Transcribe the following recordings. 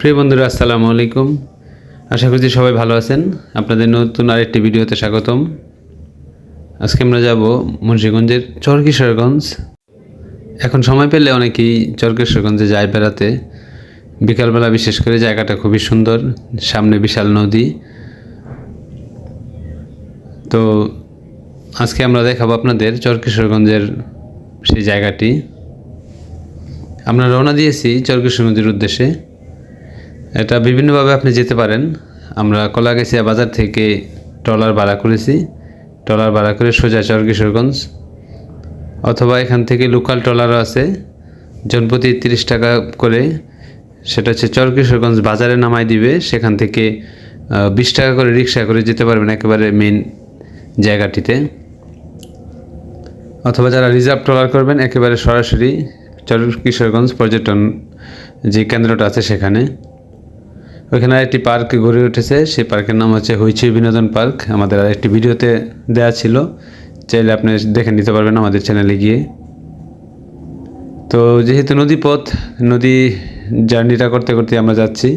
প্রিয় বন্ধুরা, আসসালামু আলাইকুম। আশা করছি সবাই ভালো আছেন। আপনাদের নতুন আরেকটি ভিডিওতে স্বাগতম। আজকে আমরা যাব মুন্সিগঞ্জের চরকিশোরগঞ্জ। এখন সময় পেলে অনেকেই চরকিশোরগঞ্জে যায় বেড়াতে। বিকালবেলা বিশেষ করে জায়গাটা খুবই সুন্দর, সামনে বিশাল নদী। তো আজকে আমরা দেখাবো আপনাদের চরকিশোরগঞ্জের সেই জায়গাটি। আমরা রওনা দিয়েছি চরকিশোরগঞ্জের উদ্দেশ্যে। এটা বিভিন্নভাবে আপনি যেতে পারেন। আমরা কলাগাছিয়া বাজার থেকে ট্রলার ভাড়া করেছি। ট্রলার ভাড়া করে সোজা চরকিশোরগঞ্জ অথবা এখান থেকে লোকাল ট্রলারও আছে। জনপ্রতি তিরিশ টাকা করে। সেটা হচ্ছে চরকিশোরগঞ্জ বাজারে নামাই দিবে। সেখান থেকে বিশ টাকা করে রিক্সা করে যেতে পারবেন একেবারে মেন জায়গাটিতে। অথবা যারা রিজার্ভ ট্রলার করবেন, একেবারে সরাসরি চরকিশোরগঞ্জ পর্যটন যে কেন্দ্রটা আছে সেখানে। ওইখানে একটি পার্ক গড়ে উঠেছে। সেই পার্কের নাম হচ্ছে হইচই বিনোদন পার্ক। আমাদের আরেকটি ভিডিওতে দেওয়া ছিল। চাইলে আপনি দেখে নিতে পারবেন আমাদের চ্যানেলে গিয়ে। তো যেহেতু নদী পথ নদী জার্নিটা করতে করতে আমরা যাচ্ছি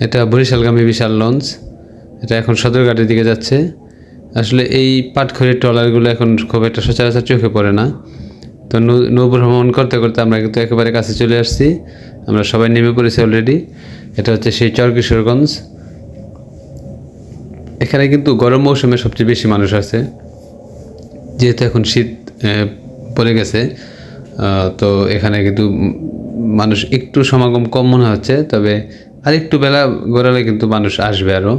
এটা বরিশালগামী বিশাল লঞ্চ। এটা এখন সদরঘাটের দিকে যাচ্ছে। আসলে এই পাটখড়ির ট্রলারগুলো এখন খুব একটা সচরাচর চোখে পড়ে না। তো নৌ- ভ্রমণ করতে করতে আমরা কিন্তু একেবারে কাছে চলে আসছি। আমরা সবাই নেমে পড়েছি অলরেডি এটা হচ্ছে সেই চরকিশোরগঞ্জ। এখানে কিন্তু গরম মৌসুমে সবচেয়ে বেশি মানুষ আছে। যেহেতু এখন শীত পড়ে গেছে তো এখানে কিন্তু মানুষ একটু সমাগম কম মনে হচ্ছে। তবে আর একটু বেলা গড়ালে কিন্তু মানুষ আসবে আরও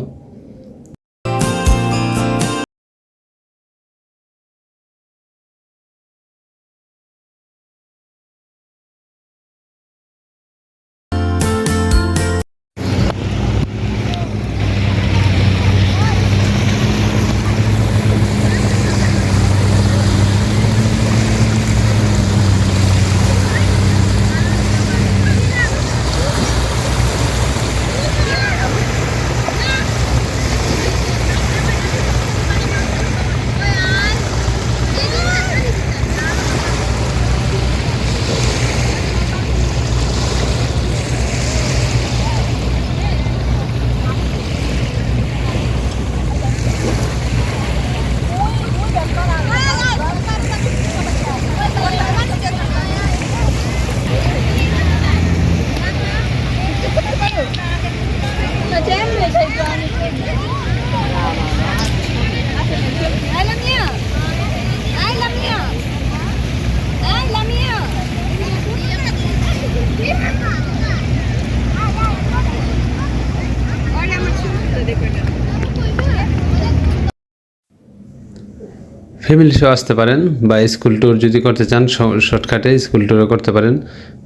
ফ্যামিলি সহ আসতে পারেন বা স্কুল ট্যুর যদি করতে চান শর্টকাটে স্কুল ট্যুরও করতে পারেন।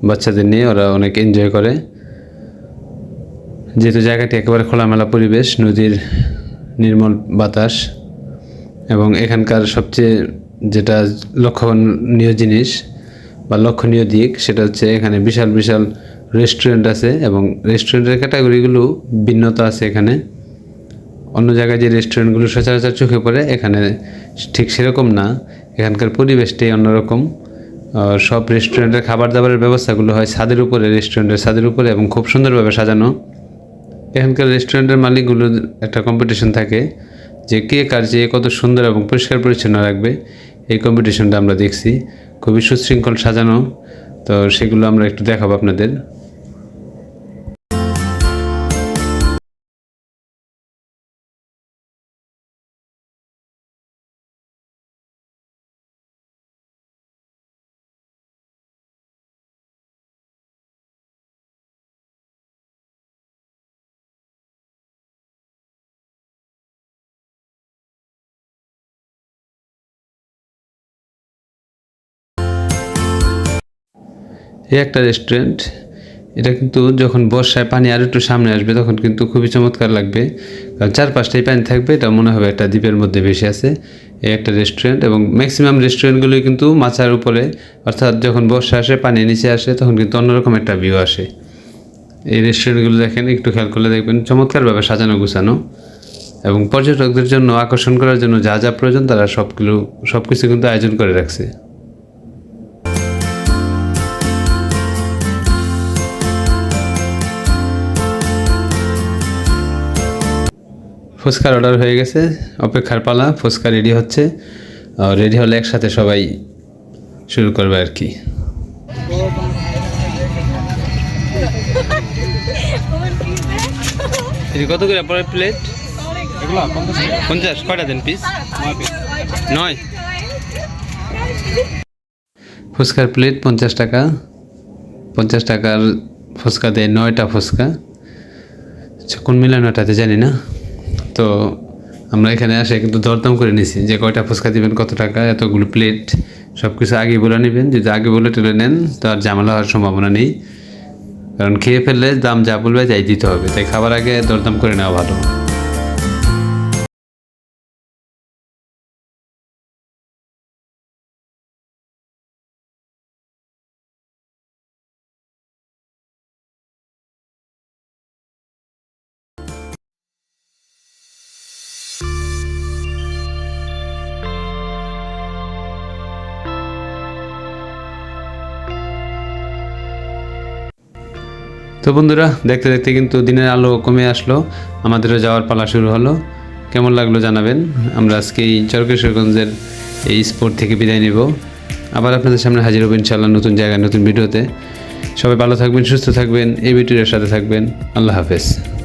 বাচ্চাদের নিয়ে ওরা অনেক এনজয় করে। যেহেতু জায়গাটি একেবারে খোলামেলা পরিবেশ, নদীর নির্মল বাতাস এবং এখানকার সবচেয়ে যেটা লক্ষণীয় জিনিস বা লক্ষণীয় দিক, সেটা হচ্ছে এখানে বিশাল বিশাল রেস্টুরেন্ট আছে এবং রেস্টুরেন্টের ক্যাটাগরিগুলো ভিন্নতা আছে এখানে। অন্য জায়গায় যে রেস্টুরেন্টগুলো সচরাচর চোখে পড়ে, এখানে ঠিক সেরকম না। এখানকার পরিবেশটাই অন্যরকম। সব রেস্টুরেন্টের খাবার দাবারের ব্যবস্থাগুলো হয় ছাদের উপরে রেস্টুরেন্টের ছাদের উপরে এবং খুব সুন্দরভাবে সাজানো। এখানকার রেস্টুরেন্টের মালিকগুলোর একটা কম্পিটিশন থাকে যে কে কার যে কত সুন্দর এবং পরিষ্কার পরিচ্ছন্ন রাখবে। এই কম্পিটিশনটা আমরা দেখছি। খুবই সুশৃঙ্খল সাজানো। তো সেগুলো আমরা একটু দেখাবো আপনাদের। এই একটা রেস্টুরেন্ট এটা কিন্তু যখন বর্ষায় পানি আর একটু সামনে আসবে তখন কিন্তু খুবই চমৎকার লাগবে। কারণ চারপাশটাই পানি থাকবে, এটা মনে হবে একটা দ্বীপের মধ্যে বেশি আছে। এই একটা রেস্টুরেন্ট এবং ম্যাক্সিমাম রেস্টুরেন্টগুলোই কিন্তু মাচার উপরে, অর্থাৎ যখন বর্ষা আসে, পানি নিচে আসে, তখন কিন্তু অন্যরকম একটা ভিউ আসে। এই রেস্টুরেন্টগুলো দেখেন, একটু খেয়াল করলে দেখবেন চমৎকারভাবে সাজানো গুছানো। এবং পর্যটকদের জন্য আকর্ষণ করার জন্য যা যা প্রয়োজন তারা সবগুলো সব কিছু কিন্তু আয়োজন করে রাখছে। ফুচকার অর্ডার হয়ে গেছে অপেক্ষার পালা ফুচকা রেডি হচ্ছে রেডি হলে একসাথে সবাই শুরু করবে আর কি। কত করে পরে প্লেট পঞ্চাশ কয়টা দেন পিস নয়। ফুচকার প্লেট পঞ্চাশ টাকা পঞ্চাশ টাকার ফুচকা দেয় নয়টা ফুচকা। আচ্ছা, কোন মিলানোটাতে জানি না। তো আমরা এখানে আসে কিন্তু দরদাম করে নিছি। যে কয়টা ফুচকা দেবেন, কত টাকা, এতগুলো প্লেট সব কিছু আগে বলে নেবেন। যদি আগে বলে টেলে নেন, তো আর ঝামেলা হওয়ার সম্ভাবনা নেই। কারণ খেয়ে ফেললে দাম যা বলবে তাই দিতে হবে। তাই খাবার আগে দরদাম করে নেওয়া ভালো। তো বন্ধুরা, দেখতে দেখতে কিন্তু দিনের আলো কমে আসলো। আমাদেরও যাওয়ার পালা শুরু হলো। কেমন লাগল জানাবেন। আমরা আজকে এই চরকেশ্বরগঞ্জের এই স্পোর্ট থেকে বিদায় নেব। আবার আপনাদের সামনে হাজির হবেন ইনশাল্লাহ নতুন জায়গায়, নতুন ভিডিওতে। সবাই ভালো থাকবেন, সুস্থ থাকবেন। এই ভিডিওর সাথে থাকবেন। আল্লাহ হাফেজ।